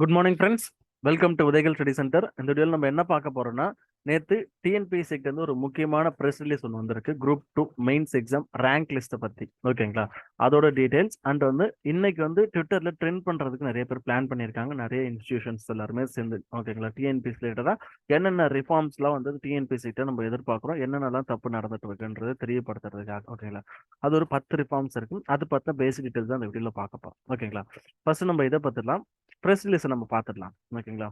Good morning friends welcome to Udayakal study centre இந்த வீடியோவில் நம்ம என்ன பார்க்க போறோம்னா நேற்று டிஎன்பிஎஸ்சிக்கு வந்து ஒரு முக்கியமான ப்ரெஸ் ரிலீஸ் ஒன்று வந்திருக்கு. Group two mains exam rank லிஸ்ட்டை பற்றி ஓகேங்களா? அதோட டீடைல்ஸ் அண்ட் வந்து இன்னைக்கு வந்து ட்விட்டரில் ட்ரெண்ட் பண்ணுறதுக்கு நிறைய பேர் பிளான் பண்ணியிருக்காங்க. நிறைய இன்ஸ்டியூஷன்ஸ் எல்லாருமே சேர்ந்து. ஓகேங்களா? டிஎன்பிஎஸ் ரிலேட்டடாக என்னென்ன ரிஃபார்ம்ஸ்லாம் வந்து டிஎன்பிஎஸ்சிட்ட நம்ம எதிர்பார்க்குறோம்? என்னென்னலாம் தப்பு நடந்துட்டு இருக்குன்றது தெரியப்படுத்துறதுக்காக. ஓகேங்களா? அது ஒரு பத்து ரிஃபார்ம்ஸ் இருக்கு. அது பார்த்தா பேசிக் டீடைல்ஸ் தான் அந்த வீடியோவில் பார்க்க போகிறோம் ஓகேங்களா? ஃபர்ஸ்ட் நம்ம இதை பார்த்துடலாம். ப்ரெஸ் ரிலீஸை நம்ம பார்த்துடலாம் ஓகேங்களா?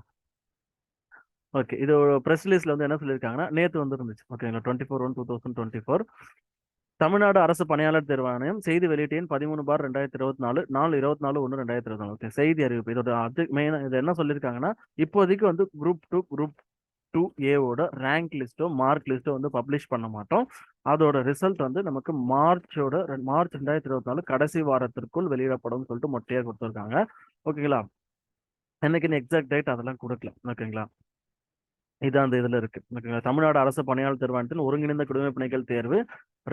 ஓகே இது ப்ரெஸ் ரிலீஸில் வந்து என்ன சொல்லியிருக்காங்கன்னா நேற்று வந்து இருந்துச்சு ஓகேங்களா? Twenty four one two thousand twenty four Tamil Nadu அரசு பணியாளர் தேர்வாணையம் செய்தி வெளியீட்டின் பதிமூணு பார் ரெண்டாயிரத்தி இருபத்தி நாலு நாலு இருபத்தி நாலு ஒன்று ரெண்டாயிரத்தி இருபத்தி நாலு. ஓகே செய்தி அறிவிப்பு. இதோட அது மெயின் இது என்ன சொல்லியிருக்காங்கன்னா இப்போதைக்கு வந்து குரூப் டூ குரூப் டூ ஏவோட ரேங்க் லிஸ்ட்டோ மார்க் லிஸ்ட்டோ வந்து பப்ளிஷ் பண்ண மாட்டோம். அதோட ரிசல்ட் வந்து நமக்கு மார்ச்சோட மார்ச் ரெண்டாயிரத்தி இருபத்தி நாலு கடைசி வாரத்திற்குள் வெளியிடப்படும் சொல்லிட்டு மொட்டையாக கொடுத்துருக்காங்க. ஓகேங்களா? என்னைக்குன்னு எக்ஸாக்ட் டேட் அதெல்லாம் கொடுக்கல. ஓகேங்களா? இதான் அந்த இதில் இருக்கு. ஓகேங்களா? தமிழ்நாடு அரசு பணியாளர் தேர்வாணத்தின் ஒருங்கிணைந்த குடிமை பணிகள் தேர்வு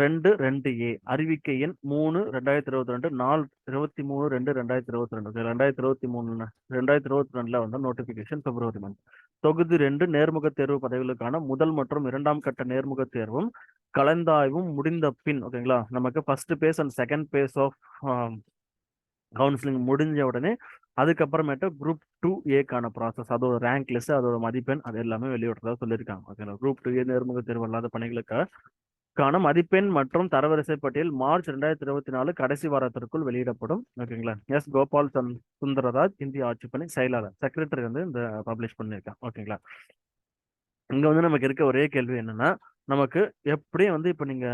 ரெண்டு ரெண்டு ஏ. அறிவிக்கை எண் மூணு ரெண்டாயிரத்தி இருபத்தி ரெண்டு நாலு இருபத்தி மூணு ரெண்டு ரெண்டாயிரத்தி இருபத்தி ரெண்டு ரெண்டாயிரத்தி இருபத்தி மூணு ரெண்டாயிரத்தி இருபத்தி ரெண்டுல வந்து நோட்டிபிகேஷன் பிப்ரவரி மந்த் தொகுதி ரெண்டு நேர்முக தேர்வு பதவிகளுக்கான முதல் மற்றும் இரண்டாம் கட்ட நேர்முக தேர்வும் கலந்தாய்வும் முடிந்த பின் ஓகேங்களா? நமக்கு first phase and second phase of counselling முடிஞ்ச உடனே அதுக்கப்புறமேட்டு குரூப் டூ ஏக்கான ப்ராசஸ் அதோட ரேங்க் லிஸ்ட் அதோட மதிப்பெண் அது எல்லாமே வெளியிடுறதா சொல்லியிருக்காங்க. ஓகேங்களா? குரூப் டூ ஏ நேர்முக தேர்வு அல்லாத பணிகளுக்கான மதிப்பெண் மற்றும் தரவரிசை பட்டியல் மார்ச் ரெண்டாயிரத்தி இருபத்தி நாலு கடைசி வாரத்திற்குள் வெளியிடப்படும். ஓகேங்களா? எஸ். கோபால் சந்த் சுந்தரராஜ் இந்திய ஆட்சி பணி செயலாளர். செக்ரட்டரி வந்து இந்த பப்ளிஷ் பண்ணியிருக்காங்க. ஓகேங்களா? இங்க வந்து நமக்கு இருக்க ஒரே கேள்வி என்னன்னா நமக்கு எப்படியும் வந்து இப்போ நீங்க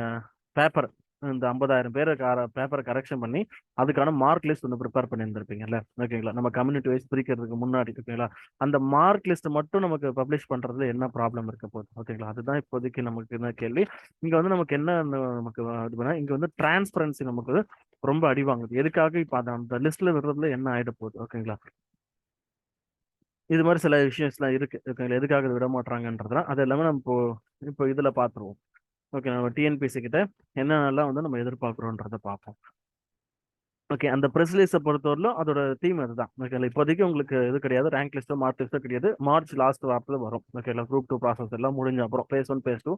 பேப்பர் இந்த ஐம்பதாயிரம் பேரை பேப்பரை கரெக்ஷன் பண்ணி அதுக்கான மார்க் லிஸ்ட் வந்து ப்ரிப்பேர் பண்ணியிருந்திருப்பீங்கல்ல? ஓகேங்களா? நம்ம கம்யூனிட்டி வைஸ் பிரிக்கிறதுக்கு முன்னாடி ஓகேங்களா? அந்த மார்க் லிஸ்ட் மட்டும் நமக்கு பப்ளிஷ் பண்றதுல என்ன ப்ராப்ளம் இருக்க போகுது? ஓகேங்களா? அதுதான் இப்போதைக்கு நமக்கு என்ன கேள்வி. இங்க வந்து நமக்கு என்ன நமக்கு இது பண்ணா இங்க வந்து டிரான்ஸ்பரன்சி நமக்கு ரொம்ப அடி வாங்குது. எதுக்காக இப்போ அந்த லிஸ்ட்ல விடுறதுல என்ன ஆயிட போகுது? ஓகேங்களா? இது மாதிரி சில விஷயம்ஸ்லாம் இருக்கு. ஓகேங்களா? எதுக்காக விட மாட்டாங்கன்றதுலாம் அது எல்லாமே நம்ம இப்போ இப்போ இதுல பாத்துருவோம். ஓகே நம்ம டிஎன்பிசி கிட்ட என்னென்னலாம் வந்து நம்ம எதிர்பார்க்குறோன்றத பார்ப்போம். ஓகே அந்த ப்ரெஸ் லிஸ்ட்டை பொறுத்தவரையிலும் அதோட தீம் அதுதான். ஓகே இப்போதைக்கு உங்களுக்கு இது கிடையாது ரேங்க் லிஸ்ட்டோ மார்க் லிஸ்ட்டோ கிடையாது. மார்ச் லாஸ்ட் வாரத்தில் வரும். ஓகேங்களா குரூப் டூ ப்ராசஸ் எல்லாம் முடிஞ்ச அப்புறம் பேஸ் ஒன் பேஸ் டூ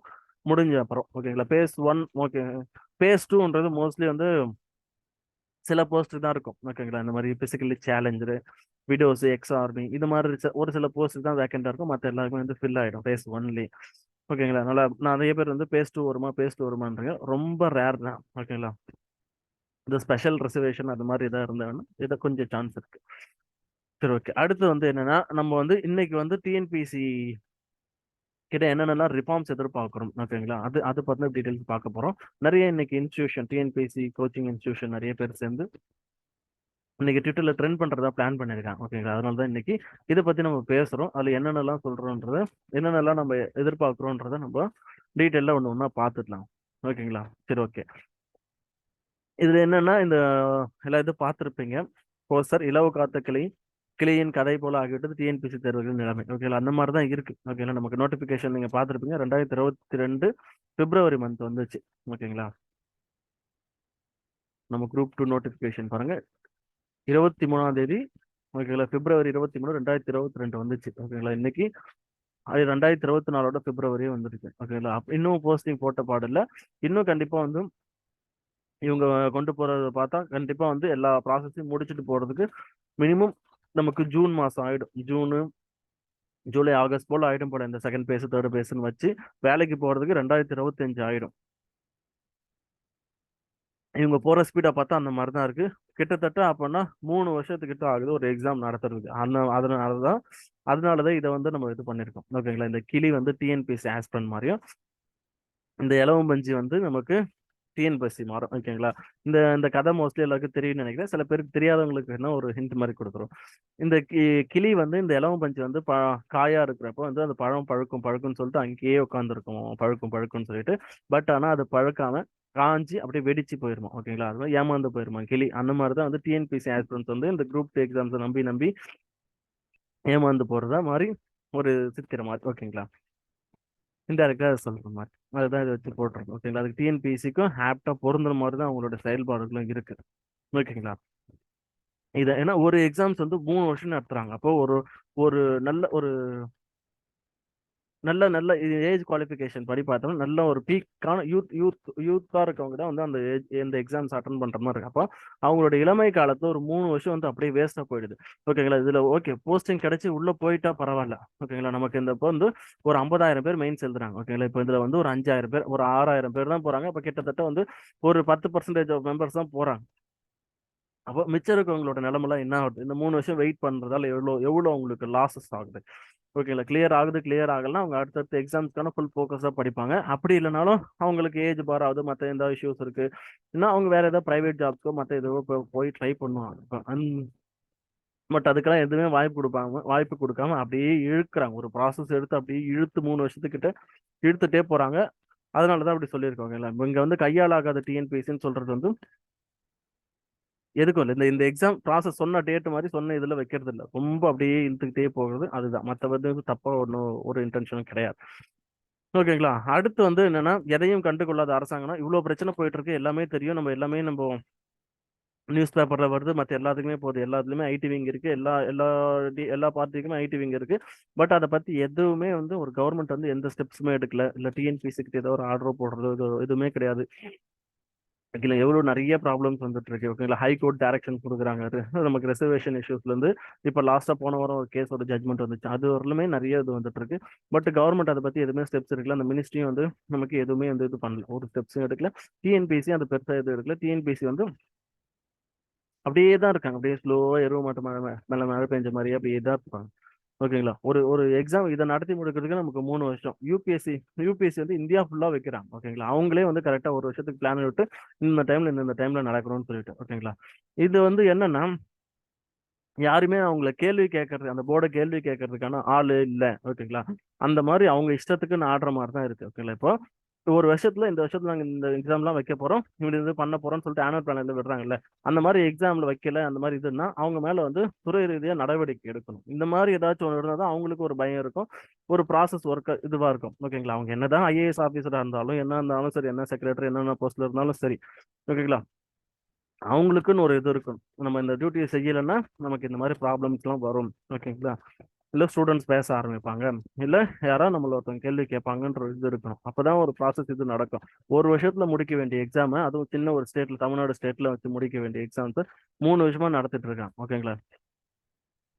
முடிஞ்ச அப்புறம். ஓகேங்களா பேஸ் ஒன் ஓகே பேஸ் டூன்றது மோஸ்ட்லி வந்து சில போஸ்ட் தான் இருக்கும். ஓகேங்களா இந்த மாதிரி physically challenge widows ex army இது மாதிரி ஒரு சில போஸ்ட் தான் வேக்கண்டாக இருக்கும். மற்ற எல்லாருமே வந்து ஃபில் ஆகிடும் பேஸ் ஒன்லி ஓகேங்களா? நல்லா நான் நிறைய பேர் வந்து பேஸ்ட்டு வருமா பேஸ்ட்டு டூ வருமான்றீங்க. ரொம்ப ரேர் தான். ஓகேங்களா? இந்த ஸ்பெஷல் ரிசர்வேஷன் அது மாதிரி இதாக இருந்தாங்கன்னா இதை கொஞ்சம் சான்ஸ் இருக்கு. சரி ஓகே. அடுத்து வந்து என்னன்னா நம்ம வந்து இன்னைக்கு வந்து டிஎன்பிசி கிட்ட என்னென்னலாம் ரிஃபார்ம்ஸ் எதிர்பார்க்குறோம் ஓகேங்களா? அது அது பற்றின டீட்டெயில்ஸ் பார்க்க போகிறோம் நிறைய இன்னைக்கு இன்ஸ்டியூஷன் டிஎன்பிசி கோச்சிங் இன்ஸ்டியூஷன் நிறைய பேர் சேர்ந்து இன்னைக்கு ட்விட்டர்ல ட்ரெண்ட் பண்றதா பிளான் பண்ணிருக்காங்க ஓகேங்களா அதனால தான் இன்னைக்கு இதை பத்தி நம்ம பேசுறோம். அதுல என்னென்னலாம் சொல்றோன்றத என்னென்னலாம் நம்ம எதிர்பார்க்குறோன்றத நம்ம டீட்டெயிலாக ஒன்று ஒன்றா பார்த்துக்கலாம். ஓகேங்களா சரி ஓகே இதுல என்னன்னா இந்த எல்லா இதுவும் பார்த்துருப்பீங்க. போஸ்டர் இலவு காத்த கிளை கிளியின் கதை போல ஆகிவிட்டது டிஎன்பிசி தேர்வுகள் நிலைமை. ஓகேங்களா அந்த மாதிரி தான் இருக்கு. ஓகேங்களா நமக்கு நோட்டிபிகேஷன் நீங்க பார்த்துருப்பீங்க. ரெண்டாயிரத்தி இருபத்தி ரெண்டு பிப்ரவரி மந்த் வந்துச்சு. ஓகேங்களா நம்ம குரூப் டூ நோட்டிபிகேஷன் பாருங்க. இருபத்தி மூணாம் தேதி ஓகேங்களா? பிப்ரவரி இருபத்தி மூணு ரெண்டாயிரத்தி இருபத்தி ரெண்டு வந்துச்சு ஓகேங்களா? இன்னைக்கு அது ரெண்டாயிரத்தி இருபத்தி நாலோட பிப்ரவரியே வந்துருக்கு ஓகேங்களா? இன்னும் போஸ்டிங் போட்ட பாடல இன்னும் கண்டிப்பா வந்து இவங்க கொண்டு போறத பார்த்தா கண்டிப்பா வந்து எல்லா ப்ராசஸையும் முடிச்சுட்டு போறதுக்கு மினிமம் நமக்கு ஜூன் மாசம் ஆயிடும். ஜூனு ஜூலை ஆகஸ்ட் போல ஆயிடும் போல இந்த செகண்ட் பேஸ் தேர்ட் பேஸ்ன்னு வச்சு வேலைக்கு போறதுக்கு ரெண்டாயிரத்தி இருபத்தி அஞ்சு ஆயிடும். இவங்க போகிற ஸ்பீடை பார்த்தா அந்த மாதிரி தான் இருக்குது கிட்டத்தட்ட அப்போனா மூணு வருஷத்துக்கிட்ட ஆகுது ஒரு எக்ஸாம் நடத்துறதுக்கு. அந்த அதனால தான் அதனால தான் இதை வந்து நம்ம இது பண்ணியிருக்கோம். ஓகேங்களா இந்த கிளி வந்து டிஎன்பிஎஸ்சி ஆஸ்பன் மாதிரியும் இந்த இலவம்பஞ்சி வந்து நமக்கு டிஎன்பிஎஸ்சி மாறும். ஓகேங்களா இந்த இந்த கதை மோஸ்ட்லி எல்லாருக்கும் தெரியும்னு நினைக்கிறேன். சில பேருக்கு தெரியாதவங்களுக்கு என்ன ஒரு ஹிண்ட் மாதிரி கொடுக்குறோம் இந்த கிளி வந்து இந்த இலவம் பஞ்சு வந்து ப காயா இருக்கிறப்போ வந்து அந்த பழம் பழுக்கும் பழுக்கும்னு சொல்லிட்டு அங்கேயே உட்காந்துருக்கும் பழுக்கும் பழுக்கும்னு சொல்லிட்டு. பட் ஆனால் அது பழுக்காம காஞ்சி அப்படியே வெடிச்சு போயிருமா ஓகேங்களா? அது மாதிரி ஏமாந்து போயிருமா கிளி. அந்த மாதிரி தான் வந்து டிஎன்பிசி ஆஸ்பிரன்ஸ் வந்து இந்த குரூப் டூ எக்ஸாம்ஸை நம்பி நம்பி ஏமாந்து போறதா மாதிரி ஒரு சித்திர மாதிரி ஓகேங்களா? இன்டெரக்டாக சொல்ற மாதிரி. அதுதான் இதை வச்சு போட்டிருக்கோம் ஓகேங்களா? அதுக்கு டிஎன்பிசிக்கும் ஹேப்டா பொருந்துற மாதிரி தான் அவங்களோட செயல்பாடுகளும் இருக்கு ஓகேங்களா? இதை ஏன்னா ஒரு எக்ஸாம்ஸ் வந்து மூணு வருஷம் நடத்துறாங்க அப்போ ஒரு ஒரு நல்ல ஒரு நல்ல நல்ல ஏஜ் குவாலிஃபிகேஷன் படி பார்த்தோம்னா நல்ல ஒரு பீக்கான யூத் யூத் யூத்தாக இருக்கவங்க தான் வந்து அந்த ஏஜ் இந்த எக்ஸாம்ஸ் அட்டன் பண்ணுற மாதிரி இருக்கு. அப்போ அவங்களோட இளமை காலத்தில் ஒரு மூணு வருஷம் வந்து அப்படியே வேஸ்ட்டாக போயிடுது. ஓகேங்களா? இதில் ஓகே போஸ்டிங் கிடைச்சி உள்ளே போயிட்டா பரவாயில்ல. ஓகேங்களா? நமக்கு இந்த இப்போ வந்து ஒரு ஐம்பதாயிரம் பேர் மெயின்ஸ் எழுதுறாங்க. ஓகேங்களா? இப்போ இதில் வந்து ஒரு அஞ்சாயிரம் பேர் ஒரு ஆறாயிரம் பேர் தான் போகிறாங்க இப்போ கிட்டத்தட்ட வந்து ஒரு பத்து பர்சன்டேஜ் ஆஃப் மெம்பர்ஸ் தான் போகிறாங்க அப்போ மிச்சம் இருக்கவங்களோட நிலமெல்லாம் என்ன ஆகுது? இந்த மூணு வருஷம் வெயிட் பண்ணுறதால எவ்வளோ எவ்வளோ அவங்களுக்கு லாஸஸ் ஆகுது? ஓகேங்களா? கிளியர் ஆகுது கிளியர் ஆகலாம் அவங்க அடுத்தடுத்த எக்ஸாம்ஸ்க்கான ஃபுல் ஃபோக்கஸாக படிப்பாங்க. அப்படி இல்லைனாலும் அவங்களுக்கு ஏஜ் பார் ஆகுது மற்ற எந்த இஷ்யூஸ் இருக்கு? இன்னும் அவங்க வேற ஏதாவது ப்ரைவேட் ஜாப்ஸ்க்கோ மற்ற எதுவோ போய் ட்ரை பண்ணுவாங்க. அந் பட் அதுக்கெல்லாம் எதுவுமே வாய்ப்பு கொடுப்பாங்க வாய்ப்பு கொடுக்காம அப்படியே இழுக்கிறாங்க. ஒரு ப்ராசஸ் எடுத்து அப்படியே இழுத்து மூணு வருஷத்துக்கிட்ட இழுத்துட்டே போகிறாங்க அதனால தான் அப்படி சொல்லியிருக்காங்க. இல்லை இங்கே வந்து கையாளாகாத டிஎன்பிஎஸ்சின்னு சொல்கிறது வந்து எதுக்கும் இல்லை. இந்த இந்த எக்ஸாம் ப்ராசஸ் சொன்ன டேட் மாதிரி சொன்ன இதில் வைக்கிறது இல்லை. ரொம்ப அப்படியே இழுத்துக்கிட்டே போகிறது அதுதான். மற்ற தப்பாக ஒன்றும் ஒரு இன்டென்ஷனும் கிடையாது. ஓகேங்களா? அடுத்து வந்து என்னென்னா எதையும் கண்டுகொள்ளாத அரசாங்கம்னா இவ்வளோ பிரச்சனை போயிட்டு இருக்கு எல்லாமே தெரியும். நம்ம எல்லாமே நம்ம நியூஸ் பேப்பரில் வருது. மற்ற எல்லாத்துக்குமே போகுது. எல்லாத்துலேயுமே ஐடி விங் இருக்குது எல்லா எல்லா எல்லா பார்ட்டிக்குமே ஐடி விங் இருக்குது பட் அதை பற்றி எதுவுமே வந்து ஒரு கவர்மெண்ட் வந்து எந்த ஸ்டெப்ஸுமே எடுக்கல. இல்லை டிஎன்பிசிக்கிட்ட ஏதோ ஒரு ஆர்டரோ போடுறது எதுவுமே கிடையாது. ஓகேங்களா எவ்வளோ நிறைய ப்ராப்ளம்ஸ் வந்துட்டு இருக்கு ஓகேங்களா ஹை கோர்ட் டேரக்ஷன் கொடுக்குறாங்க நமக்கு ரிசர்வேஷன் இஷ்யூஸ்லேருந்து இப்போ லாஸ்ட்டாக போன வாரம் ஒரு கேஸோட ஜட்மெண்ட் வந்துச்சு அது வரலுமே நிறைய இது வந்துட்டு இருக்கு பட் கவர்மெண்ட் அதை பற்றி எதுவுமே ஸ்டெப்ஸ் எடுக்கல அந்த மினிஸ்ட்ரியும் வந்து நமக்கு எதுவுமே வந்து இது பண்ணல ஒரு ஸ்டெப்ஸும் எடுக்கல டிஎன்பிசி அது பெருசாக எதுவும் எடுக்கல டிஎன்பிசி வந்து அப்படியே தான் இருக்காங்க அப்படியே ஸ்லோவாக எருவ மட்டும் மேலே மேலே மழை பெஞ்ச மாதிரியே அப்படியே தான் இருப்பாங்க ஓகேங்களா? ஒரு ஒரு எக்ஸாம் இதை நடத்தி முடிக்கிறதுக்கு நமக்கு மூணு வருஷம். யூபிஎஸ்சி யூபிஎஸ்சி வந்து இந்தியா ஃபுல்லாக வைக்கிறாங்க. ஓகேங்களா? அவங்களே வந்து கரெக்டாக ஒரு வருஷத்துக்கு பிளான் விட்டு இந்த டைம்ல இந்த டைம்ல நடக்கணும்னு சொல்லிட்டு ஓகேங்களா? இது வந்து என்னன்னா யாருமே அவங்கள கேள்வி கேட்கறது அந்த போர்டை கேள்வி கேட்கறதுக்கான ஆள் இல்லை ஓகேங்களா? அந்த மாதிரி அவங்க இஷ்டத்துக்குன்னு ஆடுற மாதிரி தான் இருக்கு ஓகேங்களா? இப்போ ஒரு வருஷத்துல இந்த வருஷத்துல நாங்க இந்த எக்ஸாம்லாம் வைக்க போறோம். இப்படி இது பண்ண போறோம்னு சொல்லிட்டு ஆனுவல் பிளான்ல விடுறாங்கல்ல. அந்த மாதிரி எக்ஸாம்ல வைக்கல அந்த மாதிரி இதுன்னா அவங்க மேல வந்து துறை ரீதியா நடவடிக்கை எடுக்கணும். இந்த மாதிரி ஏதாச்சும் ஒன்று இருந்தால் தான் அவங்களுக்கு ஒரு பயம் இருக்கும். ஒரு ப்ராசஸ் ஒர்க் இதுவா இருக்கும். ஓகேங்களா? அவங்க என்னதான் ஐஏஎஸ் ஆஃபீஸரா இருந்தாலும் என்ன இருந்தாலும் சரி என்ன செக்ரட்டரி என்னென்ன போஸ்ட்ல இருந்தாலும் சரி. ஓகேங்களா? அவங்களுக்குன்னு ஒரு இது இருக்கும் நம்ம இந்த டியூட்டியை செய்யலைன்னா நமக்கு இந்த மாதிரி ப்ராப்ளம்ஸ்லாம் வரும். ஓகேங்களா? இல்லை ஸ்டூடெண்ட்ஸ் பேச ஆரம்பிப்பாங்க. இல்லை யாராவது நம்மள ஒருத்தவங்க கேள்வி கேட்பாங்கன்ற இது இருக்கணும். அப்போதான் ஒரு ப்ராசஸ் இது நடக்கும். ஒரு வருஷத்துல முடிக்க வேண்டிய எக்ஸாமு அதுவும் சின்ன ஒரு ஸ்டேட்ல தமிழ்நாடு ஸ்டேட்ல வச்சு முடிக்க வேண்டிய எக்ஸாம்ஸ் மூணு வருஷமா நடத்திட்டு இருக்காங்க. ஓகேங்களா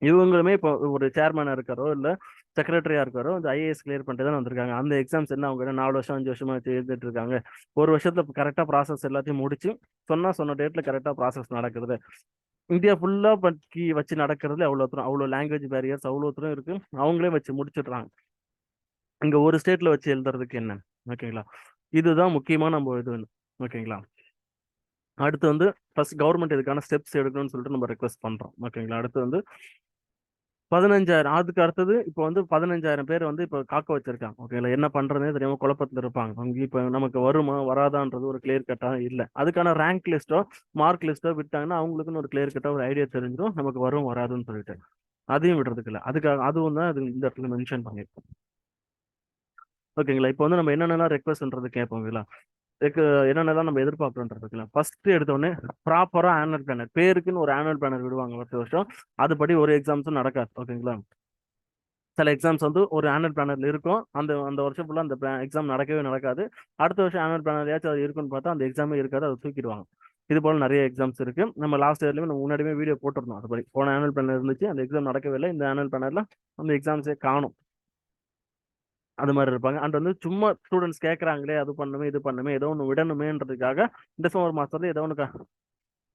இவங்களுமே இப்போ ஒரு சேர்மனாக இருக்காரோ இல்லை செக்ரட்டரியா இருக்காரோ இந்த ஐஏஎஸ் கிளியர் பண்ணிட்டு தான் வந்திருக்காங்க. அந்த எக்ஸாம்ஸ் என்ன அவங்க நாலு வருஷம் அஞ்சு வருஷமாக வச்சு எழுதிட்டு இருக்காங்க. ஒரு வருஷத்தில் கரெக்டாக ப்ராசஸ் எல்லாத்தையும் முடிச்சு சொன்னால் சொன்ன டேட்டில் கரெக்டாக ப்ராசஸ் நடக்குது இந்தியா ஃபுல்லா பற்றி வச்சு நடக்கிறதுல அவ்வளோ தூரம் அவ்வளோ லாங்குவேஜ் பேரியர்ஸ் அவ்வளோ தூரம் இருக்கு. அவங்களே வச்சு முடிச்சிடுறாங்க. இங்க ஒரு ஸ்டேட்ல வச்சு எழுதுறதுக்கு என்ன? ஓகேங்களா இதுதான் முக்கியமா நம்ம இது ஓகேங்களா அடுத்து வந்து ஃபர்ஸ்ட் கவர்மெண்ட் இதுக்கான ஸ்டெப்ஸ் எடுக்கணும்னு சொல்லிட்டு நம்ம ரெக்வஸ்ட் பண்றோம். ஓகேங்களா அடுத்து வந்து பதினஞ்சாயிரம். அதுக்கு அடுத்தது இப்போ வந்து பதினஞ்சாயிரம் பேர் வந்து இப்போ காக்க வச்சிருக்காங்க. ஓகேங்களா என்ன பண்றதுனே தெரியாம குழப்பத்தில் இருப்பாங்க. அவங்க இப்போ நமக்கு வருமா வராதான்றது ஒரு கிளியர் கட்டா இல்லை. அதுக்கான ரேங்க் லிஸ்ட்டோ மார்க் லிஸ்ட்டோ விட்டாங்கன்னா அவங்களுக்குன்னு ஒரு கிளியர் கட்டா ஒரு ஐடியா தெரிஞ்சிடும் நமக்கு வரும் வராதுன்னு சொல்லிட்டு. அதையும் விடுறதுக்கு இல்லை. அதுக்காக அதுவும் தான் அது இந்த இடத்துல மென்ஷன் பண்ணியிருக்கோம். ஓகேங்களா இப்போ வந்து நம்ம என்னென்னலாம் ரெக்வஸ்ட்ன்றது கேட்போங்களா இதுக்கு என்னென்னலாம் நம்ம எதிர்பார்க்குறோன்றதுக்குலாம் ஃபர்ஸ்ட் எடுத்தோடனே ப்ராப்பராக ஆனுவல் பிளானர் பேருக்குன்னு ஒரு ஆனுவல் பிளானர் விடுவாங்க வருஷ வருஷம். அதுபடி ஒரு எக்ஸாம்ஸும் நடக்காது ஓகேங்களா சில எக்ஸாம்ஸ் வந்து ஒரு ஆனுவல் பிளானர்ல இருக்கும். அந்த அந்த வருஷம் ஃபுல்லாக அந்த எக்ஸாம் நடக்கவே நடக்காது. அடுத்த வருஷம் ஆனுவல் பிளானர்யாச்சும் அது இருக்குன்னு பார்த்தா அந்த எக்ஸாமே இருக்காது அதை தூக்கிடுவாங்க. இது போல் நிறைய எக்ஸாம்ஸ் இருக்கு. நம்ம லாஸ்ட் இயர்லயுமே நம்ம முன்னாடியுமே வீடியோ போட்டிருந்தோம். அதுபடி போன ஆனுவல் பிளானர் இருந்துச்சு. அந்த எக்ஸாம் நடக்கவே இல்லை. இந்த ஆனுவல் பிளானர்ல அந்த எக்ஸாம்ஸே காணும். அது மாதிரி இருப்பாங்க. அண்ட் வந்து சும்மா ஸ்டூடெண்ட்ஸ் கேட்குறாங்களே அது பண்ணுமே இது பண்ணுமே ஏதோ ஒன்று விடணுமேன்றதுக்காக டிசம்பர் மாதத்துல ஏதோ ஒன்று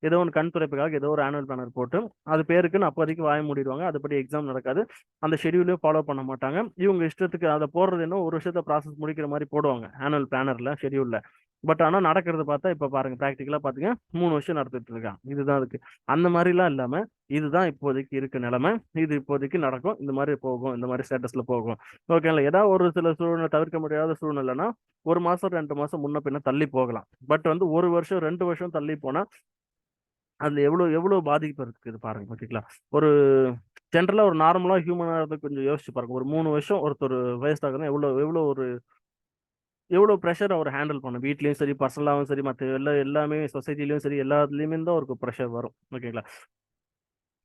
ஏதோ ஒன்று கண் துடைப்புக்காக ஏதோ ஒரு ஆனுவல் பிளானர் போட்டு அது பேருக்குன்னு அப்போதைக்கு வாய மூடிடுவாங்க. அதுபடி எக்ஸாம் நடக்காது. அந்த ஷெடியூலையும் ஃபாலோ பண்ண மாட்டாங்க. இவங்க இஷ்டத்துக்கு அதை போடுறது என்ன? ஒரு வருஷத்தை ப்ராசஸ் முடிக்கிற மாதிரி போடுவாங்க. ஆனுவல் பிளானரில் ஷெடியூலில் பட் ஆனால் நடக்கிறது பார்த்தா இப்போ பாருங்க ப்ராக்டிக்கலாக பார்த்தீங்க மூணு வருஷம் நடத்திட்டு இருக்காங்க இதுதான் அதுக்கு. அந்த மாதிரிலாம் இல்லாமல் இதுதான் இப்போதைக்கு இருக்க நிலைமை. இது இப்போதைக்கு நடக்கும். இந்த மாதிரி போகும். இந்த மாதிரி ஸ்டேட்டஸில் போகும். ஓகேங்களா ஏதாவது ஒரு சில சூழ்நிலை தவிர்க்க முடியாத சூழ்நிலைனா ஒரு மாதம் ரெண்டு மாதம் முன்ன பின்ன தள்ளி போகலாம். பட் வந்து ஒரு வருஷம் ரெண்டு வருஷம் தள்ளி போனால் அதில் எவ்வளோ எவ்வளோ பாதிப்பு இருக்குது பாருங்க ஓகேங்களா ஒரு ஜென்ரலாக ஒரு நார்மலாக ஹியூமனாக இருந்து கொஞ்சம் யோசிச்சு பாருங்க. ஒரு மூணு வருஷம் ஒருத்தர் வேஸ்ட் எவ்வளோ எவ்வளோ ஒரு எவ்வளோ ப்ரெஷர் அவர் ஹேண்டில் பண்ணும் வீட்லயும் சரி பர்சனலாகவும் சரி மற்ற எல்லா எல்லாமே சொசைட்டிலையும் சரி எல்லாத்துலேயுமே தான் அவருக்கு ப்ரெஷர் வரும். ஓகேங்களா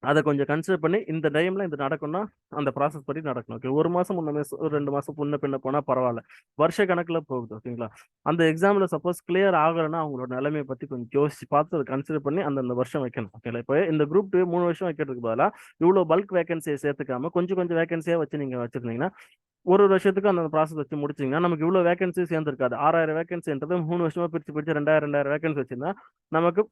அதை கொஞ்சம் கன்சிடர் பண்ணி இந்த டைம்ல இது நடக்கும்னா, அந்த ப்ராசஸ் படி நடக்கணும். ஓகே. ஒரு மாசம் முன்ன ஒரு ரெண்டு மாசம் முன்ன பின்ன போனா பரவாயில்ல வருஷ கணக்குல போகுது. ஓகேங்களா? அந்த எக்ஸாம்ல சப்போஸ் கிளியர் ஆகலைன்னா அவங்களோட நிலைமையை பத்தி கொஞ்சம் யோசிச்சு பார்த்து அதை கன்சிடர் பண்ணி அந்தந்த வருஷம் வைக்கணும். ஓகேங்களா? இப்போ இந்த குரூப் 2 3 வருஷம் வைக்கிறதுக்கு பதிலா, இவ்வளோ பல்க் வேகன்சியை சேர்த்துக்காம கொஞ்சம் கொஞ்சம் வேகன்சியா வச்சு நீங்க வச்சிருந்தீங்கன்னா, ஒரு வருஷத்துக்கு அந்த ப்ராசஸ் வச்சு முடிச்சீங்கன்னா, நமக்கு இவ்வளோ வேகன்சி சேர்ந்துருக்காது ஆறாயிரம் வேகன்சின்றது மூணு வருஷமா பிரிச்சு பிரிச்சு ரெண்டாயிரம் ரெண்டாயிரம் வேகன்சி வச்சிருந்தா, நமக்கு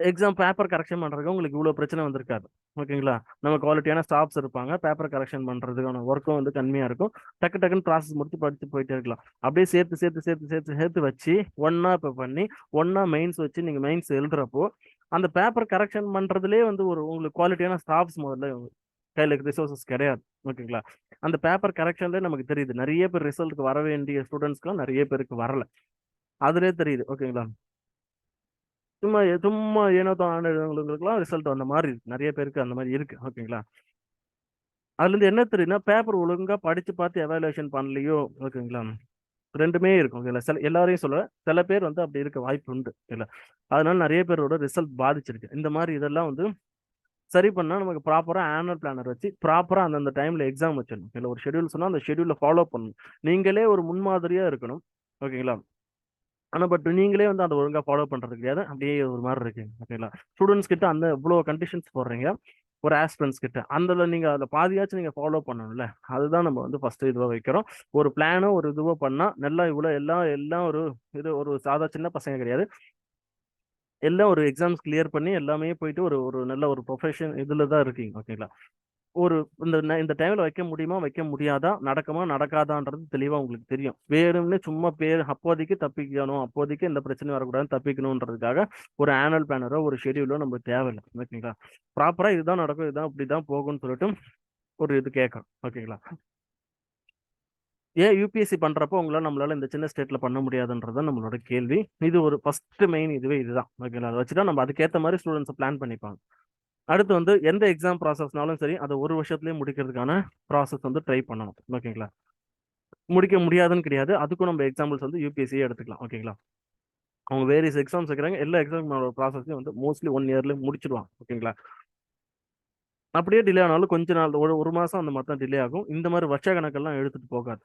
எக்ஸாம் பேப்பர் கரெக்ஷன் பண்ணுறதுக்கு உங்களுக்கு இவ்வளோ பிரச்சனை வந்திருக்காது. ஓகேங்களா? நம்ம குவாலிட்டியான ஸ்டாஃப்ஸ் இருப்பாங்க. பேப்பர் கரெக்ஷன் பண்ணுறதுக்கான ஒர்க்கும் வந்து கம்மியாக இருக்கும். டக்கு டக்குன்னு ப்ராசஸ் முடித்து படித்து போயிட்டே இருக்கலாம். அப்படியே சேர்த்து சேர்த்து சேர்த்து சேர்த்து சேர்த்து வச்சு, ஒன்றா இப்போ பண்ணி, ஒன்றா மெயின்ஸ் வச்சு நீங்கள் மெயின்ஸ் எழுதுறப்போ, அந்த பேப்பர் கரெக்ஷன் பண்ணுறதுலேயே வந்து ஒரு உங்களுக்கு குவாலிட்டியான ஸ்டாஃப்ஸ் முதல்ல கையில் ரிசோர்ஸஸ் கிடையாது. ஓகேங்களா? அந்த பேப்பர் கரெக்ஷன்லேயே நமக்கு தெரியுது. நிறைய பேர் ரிசல்ட்க்கு வர வேண்டிய ஸ்டூடண்ட்ஸ்க்குலாம் நிறைய பேருக்கு வரல. அதுலேயே தெரியுது. ஓகேங்களா? சும்மா சும்மா ஏனோ தானோன்னு ரிசல்ட் வந்த மாதிரி இருக்கு. நிறைய பேருக்கு அந்த மாதிரி இருக்கு. ஓகேங்களா? அதுலேருந்து என்ன தெரியுதுன்னா, பேப்பர் ஒழுங்கா படிச்சு பார்த்து எவாலுவேஷன் பண்ணலையோ! ஓகேங்களா? ரெண்டுமே இருக்கும். ஓகேங்களா? சில எல்லாரையும் சொல்ல சில பேர் வந்து அப்படி இருக்க வாய்ப்பு உண்டு. இல்லை அதனால நிறைய பேரோட ரிசல்ட் பாதிச்சிருக்கு. இந்த மாதிரி இதெல்லாம் வந்து சரி பண்ணா நமக்கு ப்ராப்பராக ஆனுவல் பிளானர் வச்சு, ப்ராப்பராக அந்தந்த டைமில் எக்ஸாம் வச்சிடணும். இல்லை ஒரு ஷெட்யூல் சொன்னால் அந்த ஷெட்யூல ஃபாலோ பண்ணணும். நீங்களே ஒரு முன்மாதிரியாக இருக்கணும். ஓகேங்களா? ஆனால் பட் நீங்களே வந்து அதை ஒழுங்காக ஃபாலோ பண்ணுறது கிடையாது. அப்படியே ஒரு மாதிரி இருக்கு ஓகேங்களா? ஸ்டூடெண்ட்ஸ் கிட்ட அந்த இவ்வளோ கண்டிஷன்ஸ் போடுறீங்க. ஒரு ஆஸ்பிரன்ஸ் கிட்ட. அதில் நீங்கள் அதில் பாதியாச்சும் நீங்கள் ஃபாலோ பண்ணணும்ல. அதுதான் நம்ம வந்து ஃபஸ்ட்டு இதுவாக வைக்கிறோம். ஒரு பிளானோ, ஒரு இதுவோ பண்ணால் நல்லா இவ்வளோ எல்லாம் எல்லாம் ஒரு இது ஒரு சாதா சின்ன பசங்க கிடையாது. எல்லாம் ஒரு எக்ஸாம்ஸ் கிளியர் பண்ணி எல்லாமே போயிட்டு ஒரு ஒரு நல்ல ஒரு ப்ரொஃபஷன் இதில் தான் இருக்கீங்க. ஓகேங்களா? ஒரு இந்த இந்த டைம்ல வைக்க முடியுமா? வைக்க முடியாதா? நடக்குமா? நடக்காதான்றது தெளிவா உங்களுக்கு தெரியும். வேணும்னே சும்மா பேர் அப்போதைக்கு தப்பிக்கணும். அப்போதைக்கு இந்த பிரச்சனையும் வரக்கூடாதுன்னு தப்பிக்கணும்ன்றதுக்காக ஒரு ஆனுவல் பிளானரோ, ஒரு ஷெட்யூலோ நமக்கு தேவையில்ல. ஓகேங்களா? ப்ராப்பரா இதுதான் நடக்கும். இதுதான் இப்படிதான் போகும்னு சொல்லிட்டு, ஒரு இது கேட்கணும். ஓகேங்களா? ஏன் யுபிஎஸ்சி பண்றப்போ உங்களால நம்மளால இந்த சின்ன ஸ்டேட்ல பண்ண முடியாதுன்றது தான் நம்மளோட கேள்வி. இது ஒரு ஃபர்ஸ்ட் மெயின் இதுவே இதுதான். ஓகேங்களா? அதை வச்சு தான் நம்ம அதுக்கேற்ற மாதிரி ஸ்டூடண்ட்ஸ பிளான் பண்ணிப்பாங்க. அடுத்து வந்து எந்த எக்ஸாம் ப்ராசஸ்னாலும் சரி, அதை ஒரு வருஷத்துலேயே முடிக்கிறதுக்கான ப்ராசஸ் வந்து ட்ரை பண்ணணும். ஓகேங்களா? முடிக்க முடியாதுன்னு கிடையாது. அதுக்கும் நம்ம எக்ஸாம்பிள்ஸ் வந்து யூபிஎஸ்சியே எடுத்துக்கலாம். ஓகேங்களா? அவங்க வேரியஸ் எக்ஸாம்ஸ் வைக்கிறாங்க. எல்லா எக்ஸாமோட ப்ராசஸையும் வந்து மோஸ்ட்லி ஒன் இயர்ல முடிச்சுடுவாங்க. ஓகேங்களா? அப்படியே டிலே ஆனாலும் கொஞ்ச நாள் ஒரு ஒரு மாசம் அந்த மாதிரி தான் டிலே ஆகும். இந்த மாதிரி வருஷ கணக்கெல்லாம் எடுத்துட்டு போகாது.